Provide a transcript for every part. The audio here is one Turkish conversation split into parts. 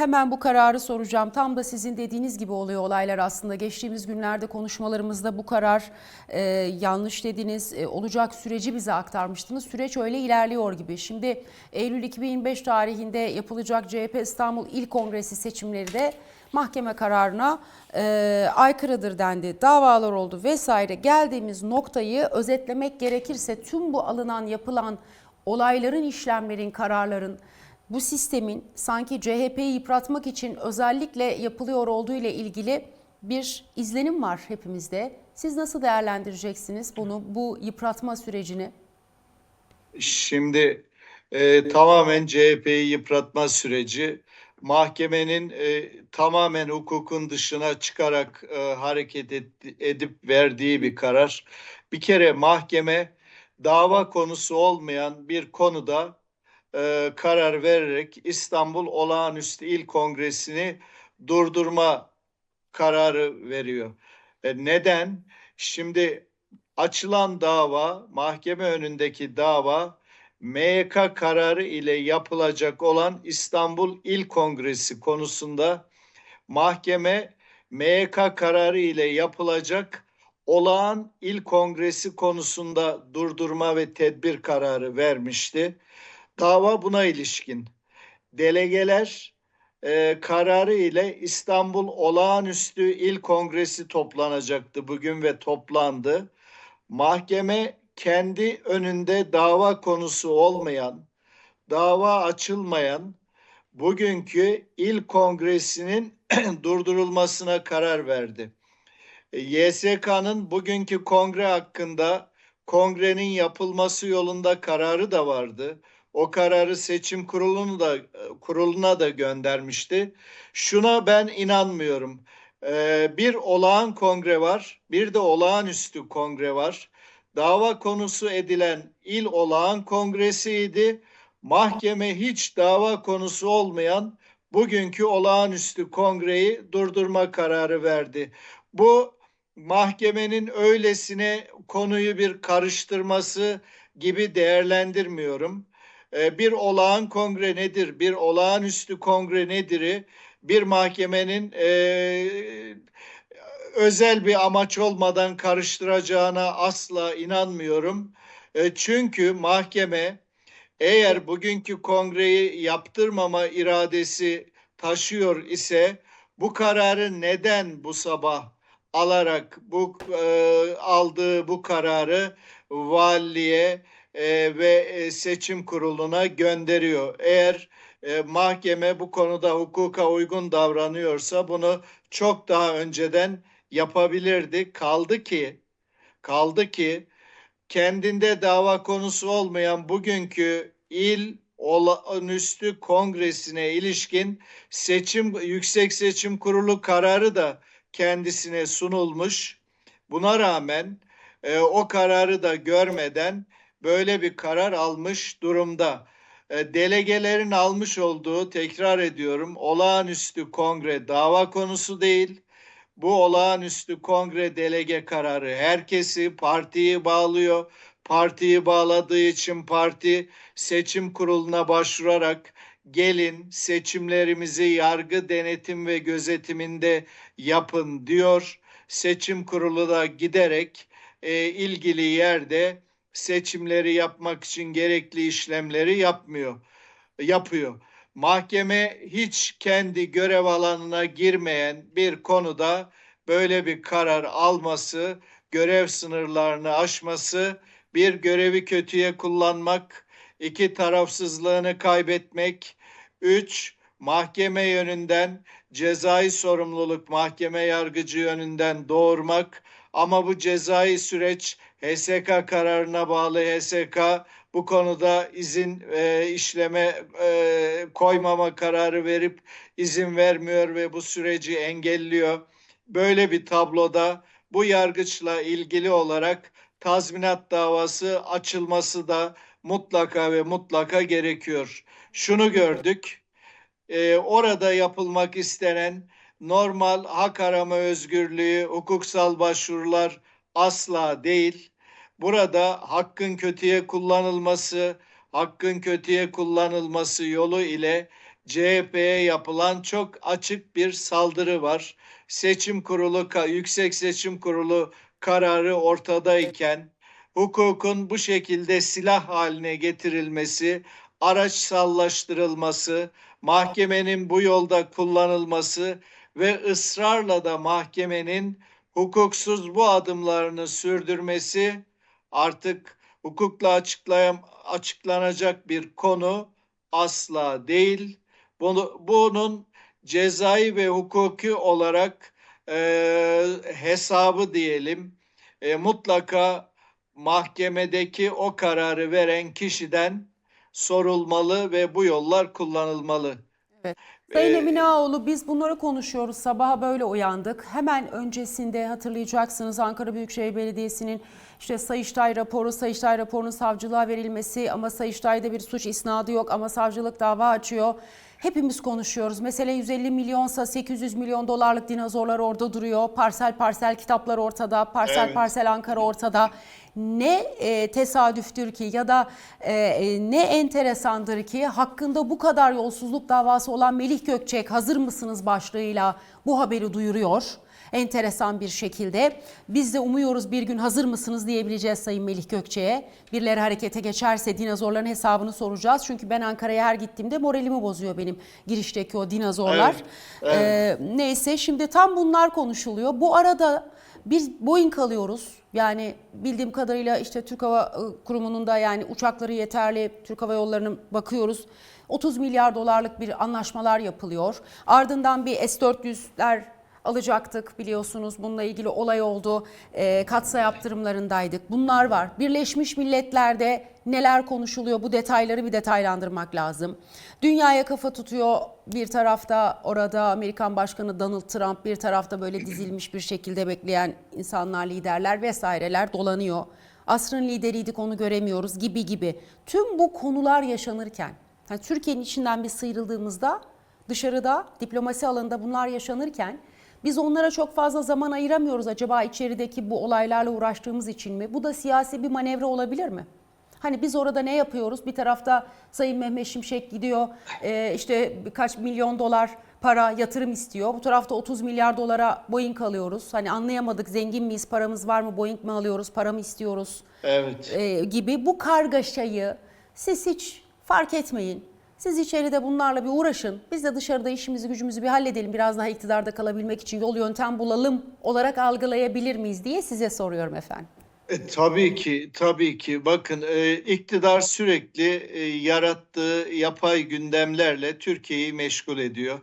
Hemen bu kararı soracağım. Tam da sizin dediğiniz gibi oluyor olaylar aslında. Geçtiğimiz günlerde konuşmalarımızda bu karar e, yanlış dediniz. E, olacak süreci bize aktarmıştınız. Süreç öyle ilerliyor gibi. Şimdi Eylül 2025 tarihinde yapılacak CHP İstanbul İl Kongresi seçimleri de mahkeme kararına e, aykırıdır dendi. Davalar oldu vesaire. Geldiğimiz noktayı özetlemek gerekirse tüm bu alınan yapılan olayların, işlemlerin, kararların bu sistemin sanki CHP'yi yıpratmak için özellikle yapılıyor olduğu ile ilgili bir izlenim var hepimizde. Siz nasıl değerlendireceksiniz bunu, bu yıpratma sürecini? Şimdi e, tamamen CHP'yi yıpratma süreci mahkemenin e, tamamen hukukun dışına çıkarak e, hareket et- edip verdiği bir karar. Bir kere mahkeme dava konusu olmayan bir konuda e, karar vererek İstanbul Olağanüstü İl Kongresi'ni durdurma kararı veriyor. E, neden? Şimdi açılan dava, mahkeme önündeki dava MYK kararı ile yapılacak olan İstanbul İl Kongresi konusunda mahkeme MYK kararı ile yapılacak olağan il kongresi konusunda durdurma ve tedbir kararı vermişti. Dava buna ilişkin. Delegeler e, kararı ile İstanbul Olağanüstü İl Kongresi toplanacaktı bugün ve toplandı. Mahkeme kendi önünde dava konusu olmayan, dava açılmayan bugünkü il kongresinin durdurulmasına karar verdi. E, YSK'nın bugünkü kongre hakkında kongrenin yapılması yolunda kararı da vardı. O kararı seçim kurulunu da kuruluna da göndermişti. Şuna ben inanmıyorum. Ee, bir olağan kongre var, bir de olağanüstü kongre var. Dava konusu edilen il olağan kongresiydi. Mahkeme hiç dava konusu olmayan bugünkü olağanüstü kongreyi durdurma kararı verdi. Bu mahkemenin öylesine konuyu bir karıştırması gibi değerlendirmiyorum. Ee, bir olağan kongre nedir, bir olağanüstü kongre nedir'i bir mahkemenin e, özel bir amaç olmadan karıştıracağına asla inanmıyorum. E, çünkü mahkeme eğer bugünkü kongreyi yaptırmama iradesi taşıyor ise bu kararı neden bu sabah alarak bu e, aldığı bu kararı valiliğe e, ve e, seçim kuruluna gönderiyor. Eğer e, mahkeme bu konuda hukuka uygun davranıyorsa bunu çok daha önceden yapabilirdi. Kaldı ki kaldı ki kendinde dava konusu olmayan bugünkü il olağanüstü kongresine ilişkin seçim yüksek seçim kurulu kararı da kendisine sunulmuş. Buna rağmen e, o kararı da görmeden böyle bir karar almış durumda. E, delegelerin almış olduğu tekrar ediyorum olağanüstü kongre dava konusu değil. Bu olağanüstü kongre delege kararı herkesi partiyi bağlıyor. Partiyi bağladığı için parti seçim kuruluna başvurarak gelin seçimlerimizi yargı denetim ve gözetiminde yapın diyor. Seçim kurulu da giderek e, ilgili yerde seçimleri yapmak için gerekli işlemleri yapmıyor. Yapıyor. Mahkeme hiç kendi görev alanına girmeyen bir konuda böyle bir karar alması, görev sınırlarını aşması, bir görevi kötüye kullanmak, iki tarafsızlığını kaybetmek, üç mahkeme yönünden cezai sorumluluk mahkeme yargıcı yönünden doğurmak ama bu cezai süreç HSK kararına bağlı HSK bu konuda izin e, işleme e, koymama kararı verip izin vermiyor ve bu süreci engelliyor. Böyle bir tabloda bu yargıçla ilgili olarak tazminat davası açılması da mutlaka ve mutlaka gerekiyor. Şunu gördük. E, orada yapılmak istenen normal hak arama özgürlüğü, hukuksal başvurular asla değil. Burada hakkın kötüye kullanılması, hakkın kötüye kullanılması yolu ile CHP'ye yapılan çok açık bir saldırı var. Seçim kurulu, Yüksek Seçim Kurulu kararı ortadayken hukukun bu şekilde silah haline getirilmesi, araçsallaştırılması, mahkemenin bu yolda kullanılması ve ısrarla da mahkemenin hukuksuz bu adımlarını sürdürmesi artık hukukla açıklayam açıklanacak bir konu asla değil. Bunu, bunun cezai ve hukuki olarak e, hesabı diyelim e, mutlaka mahkemedeki o kararı veren kişiden sorulmalı ve bu yollar kullanılmalı. Sayın Ee, Emine Ağoğlu biz bunları konuşuyoruz. Sabaha böyle uyandık. Hemen öncesinde hatırlayacaksınız Ankara Büyükşehir Belediyesi'nin işte Sayıştay raporu, Sayıştay raporunun savcılığa verilmesi ama Sayıştay'da bir suç isnadı yok ama savcılık dava açıyor. Hepimiz konuşuyoruz. Mesele 150 milyonsa 800 milyon dolarlık dinozorlar orada duruyor. Parsel parsel kitaplar ortada, parsel Evet. parsel Ankara ortada. Ne e, tesadüftür ki ya da e, e, ne enteresandır ki hakkında bu kadar yolsuzluk davası olan Melih Gökçek hazır mısınız başlığıyla bu haberi duyuruyor. Enteresan bir şekilde. Biz de umuyoruz bir gün hazır mısınız diyebileceğiz Sayın Melih Gökçe'ye. Birileri harekete geçerse dinozorların hesabını soracağız. Çünkü ben Ankara'ya her gittiğimde moralimi bozuyor benim girişteki o dinozorlar. Evet, evet. Ee, neyse şimdi tam bunlar konuşuluyor. Bu arada biz Boeing alıyoruz. Yani bildiğim kadarıyla işte Türk Hava e, Kurumu'nun da yani uçakları yeterli. Türk Hava Yolları'nın bakıyoruz. 30 milyar dolarlık bir anlaşmalar yapılıyor. Ardından bir S-400'ler alacaktık biliyorsunuz. Bununla ilgili olay oldu. E, katsa yaptırımlarındaydık. Bunlar var. Birleşmiş Milletler'de neler konuşuluyor bu detayları bir detaylandırmak lazım. Dünyaya kafa tutuyor bir tarafta orada Amerikan Başkanı Donald Trump bir tarafta böyle dizilmiş bir şekilde bekleyen insanlar, liderler vesaireler dolanıyor. Asrın lideriydik onu göremiyoruz gibi gibi. Tüm bu konular yaşanırken yani Türkiye'nin içinden bir sıyrıldığımızda dışarıda diplomasi alanında bunlar yaşanırken biz onlara çok fazla zaman ayıramıyoruz. Acaba içerideki bu olaylarla uğraştığımız için mi? Bu da siyasi bir manevra olabilir mi? Hani biz orada ne yapıyoruz? Bir tarafta Sayın Mehmet Şimşek gidiyor e, işte birkaç milyon dolar para yatırım istiyor. Bu tarafta 30 milyar dolara Boeing alıyoruz. Hani anlayamadık zengin miyiz, paramız var mı, Boeing mi alıyoruz, para mı istiyoruz Evet. e, gibi bu kargaşayı siz hiç fark etmeyin. Siz içeride bunlarla bir uğraşın. Biz de dışarıda işimizi gücümüzü bir halledelim. Biraz daha iktidarda kalabilmek için yol yöntem bulalım olarak algılayabilir miyiz diye size soruyorum efendim. E, tabii ki, tabii ki. Bakın e, iktidar sürekli e, yarattığı yapay gündemlerle Türkiye'yi meşgul ediyor.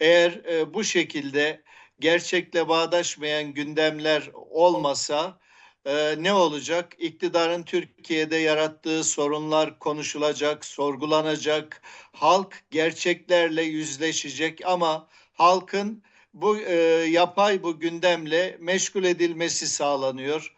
Eğer e, bu şekilde gerçekle bağdaşmayan gündemler olmasa e, ne olacak? İktidarın Türkiye'de yarattığı sorunlar konuşulacak, sorgulanacak. Halk gerçeklerle yüzleşecek ama halkın bu e, yapay bu gündemle meşgul edilmesi sağlanıyor.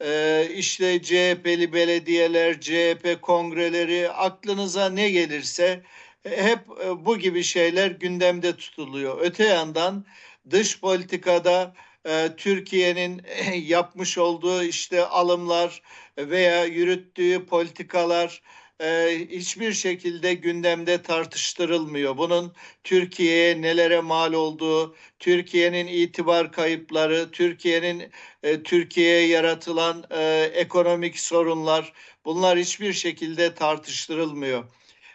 Ee, işte CHP'li belediyeler, CHP kongreleri aklınıza ne gelirse e, hep e, bu gibi şeyler gündemde tutuluyor. Öte yandan dış politikada e, Türkiye'nin yapmış olduğu işte alımlar veya yürüttüğü politikalar e, hiçbir şekilde gündemde tartıştırılmıyor. Bunun Türkiye'ye nelere mal olduğu, Türkiye'nin itibar kayıpları, Türkiye'nin e, Türkiye'ye yaratılan e, ekonomik sorunlar bunlar hiçbir şekilde tartıştırılmıyor.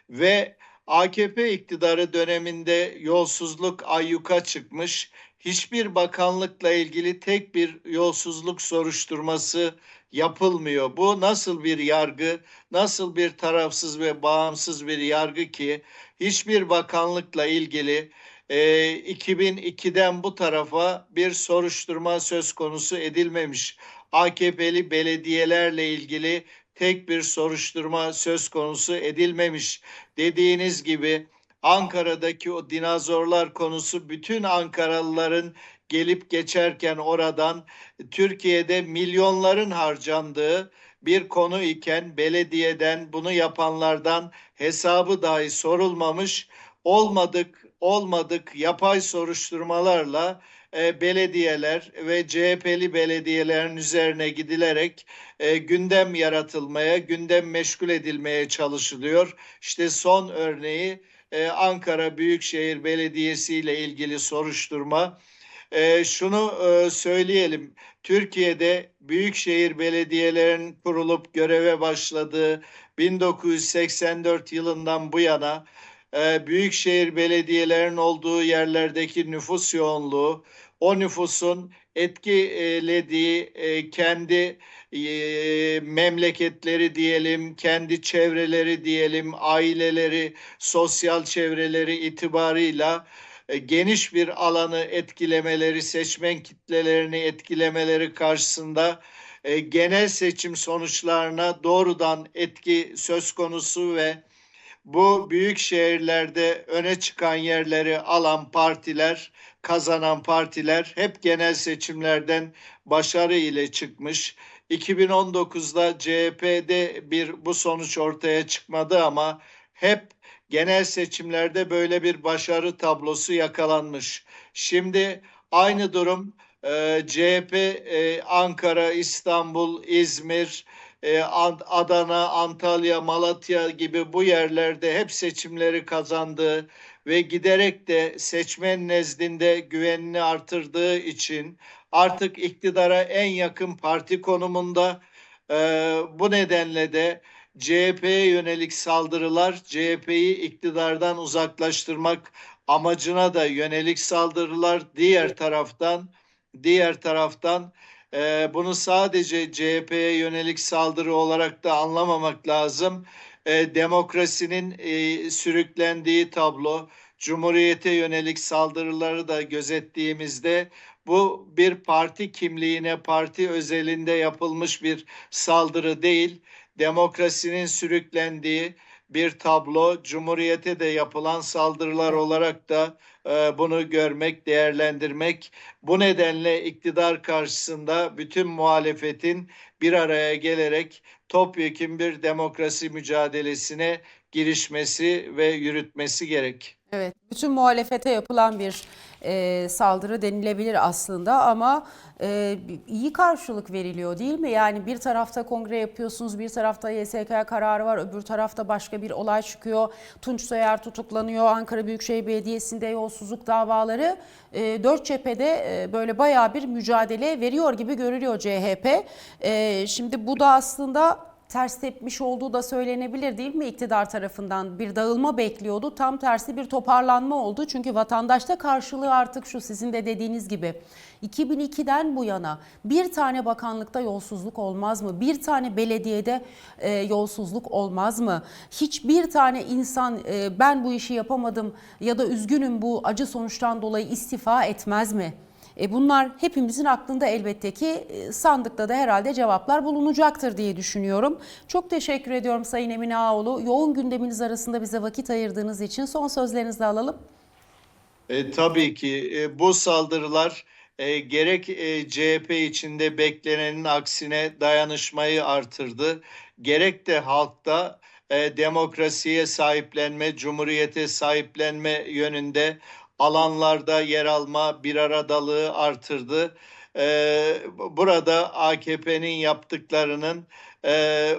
Ve AKP iktidarı döneminde yolsuzluk ayyuka çıkmış. Hiçbir bakanlıkla ilgili tek bir yolsuzluk soruşturması yapılmıyor. Bu nasıl bir yargı, nasıl bir tarafsız ve bağımsız bir yargı ki hiçbir bakanlıkla ilgili e, 2002'den bu tarafa bir soruşturma söz konusu edilmemiş. AKP'li belediyelerle ilgili tek bir soruşturma söz konusu edilmemiş. Dediğiniz gibi Ankara'daki o dinozorlar konusu bütün Ankaralıların gelip geçerken oradan Türkiye'de milyonların harcandığı bir konu iken belediyeden bunu yapanlardan hesabı dahi sorulmamış olmadık olmadık yapay soruşturmalarla e, belediyeler ve CHP'li belediyelerin üzerine gidilerek e, gündem yaratılmaya, gündem meşgul edilmeye çalışılıyor. İşte son örneği e, Ankara Büyükşehir Belediyesi ile ilgili soruşturma. E, şunu e, söyleyelim. Türkiye'de büyükşehir belediyelerinin kurulup göreve başladığı 1984 yılından bu yana e, büyükşehir belediyelerinin olduğu yerlerdeki nüfus yoğunluğu, o nüfusun etkilediği e, kendi e, memleketleri diyelim, kendi çevreleri diyelim, aileleri, sosyal çevreleri itibarıyla e, geniş bir alanı etkilemeleri, seçmen kitlelerini etkilemeleri karşısında genel seçim sonuçlarına doğrudan etki söz konusu ve bu büyük şehirlerde öne çıkan yerleri alan partiler, kazanan partiler hep genel seçimlerden başarı ile çıkmış. 2019'da CHP'de bir bu sonuç ortaya çıkmadı ama hep genel seçimlerde böyle bir başarı tablosu yakalanmış. Şimdi aynı durum e, CHP e, Ankara, İstanbul, İzmir, e, Ad- Adana, Antalya, Malatya gibi bu yerlerde hep seçimleri kazandığı ve giderek de seçmen nezdinde güvenini artırdığı için artık iktidara en yakın parti konumunda. E, bu nedenle de CHP'ye yönelik saldırılar CHP'yi iktidardan uzaklaştırmak amacına da yönelik saldırılar diğer taraftan diğer taraftan e, bunu sadece CHP'ye yönelik saldırı olarak da anlamamak lazım. E, demokrasinin e, sürüklendiği tablo, Cumhuriyete yönelik saldırıları da gözettiğimizde bu bir parti kimliğine, parti özelinde yapılmış bir saldırı değil demokrasinin sürüklendiği bir tablo, Cumhuriyete de yapılan saldırılar olarak da e, bunu görmek, değerlendirmek. Bu nedenle iktidar karşısında bütün muhalefetin bir araya gelerek topyekun bir demokrasi mücadelesine girişmesi ve yürütmesi gerek. Evet, bütün muhalefete yapılan bir e, saldırı denilebilir aslında ama e, iyi karşılık veriliyor değil mi? Yani bir tarafta kongre yapıyorsunuz, bir tarafta YSK kararı var, öbür tarafta başka bir olay çıkıyor. Tunç Soyer tutuklanıyor, Ankara Büyükşehir Belediyesi'nde yolsuzluk davaları. E, dört cephede e, böyle bayağı bir mücadele veriyor gibi görülüyor CHP. E, şimdi bu da aslında ters tepmiş olduğu da söylenebilir değil mi iktidar tarafından? Bir dağılma bekliyordu. Tam tersi bir toparlanma oldu. Çünkü vatandaşta karşılığı artık şu sizin de dediğiniz gibi. 2002'den bu yana bir tane bakanlıkta yolsuzluk olmaz mı? Bir tane belediyede e, yolsuzluk olmaz mı? Hiçbir tane insan e, ben bu işi yapamadım ya da üzgünüm bu acı sonuçtan dolayı istifa etmez mi? E bunlar hepimizin aklında elbette ki e, sandıkta da herhalde cevaplar bulunacaktır diye düşünüyorum. Çok teşekkür ediyorum Sayın Emine Ağoğlu. Yoğun gündeminiz arasında bize vakit ayırdığınız için son sözlerinizi alalım. E, tabii ki e, bu saldırılar e, gerek e, CHP içinde beklenenin aksine dayanışmayı artırdı, gerek de halkta e, demokrasiye sahiplenme, cumhuriyete sahiplenme yönünde alanlarda yer alma, bir aradalığı artırdı. E, burada AKP'nin yaptıklarının e,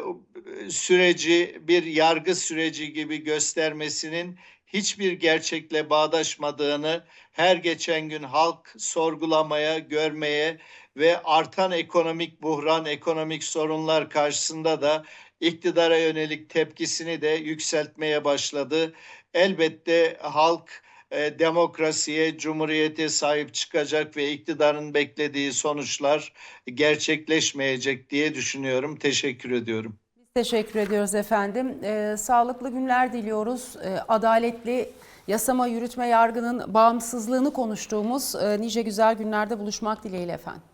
süreci bir yargı süreci gibi göstermesinin hiçbir gerçekle bağdaşmadığını her geçen gün halk sorgulamaya, görmeye ve artan ekonomik buhran, ekonomik sorunlar karşısında da iktidara yönelik tepkisini de yükseltmeye başladı. Elbette halk e, demokrasiye, cumhuriyete sahip çıkacak ve iktidarın beklediği sonuçlar gerçekleşmeyecek diye düşünüyorum. Teşekkür ediyorum. Teşekkür ediyoruz efendim. Ee, sağlıklı günler diliyoruz. Ee, adaletli yasama, yürütme, yargının bağımsızlığını konuştuğumuz e, nice güzel günlerde buluşmak dileğiyle efendim.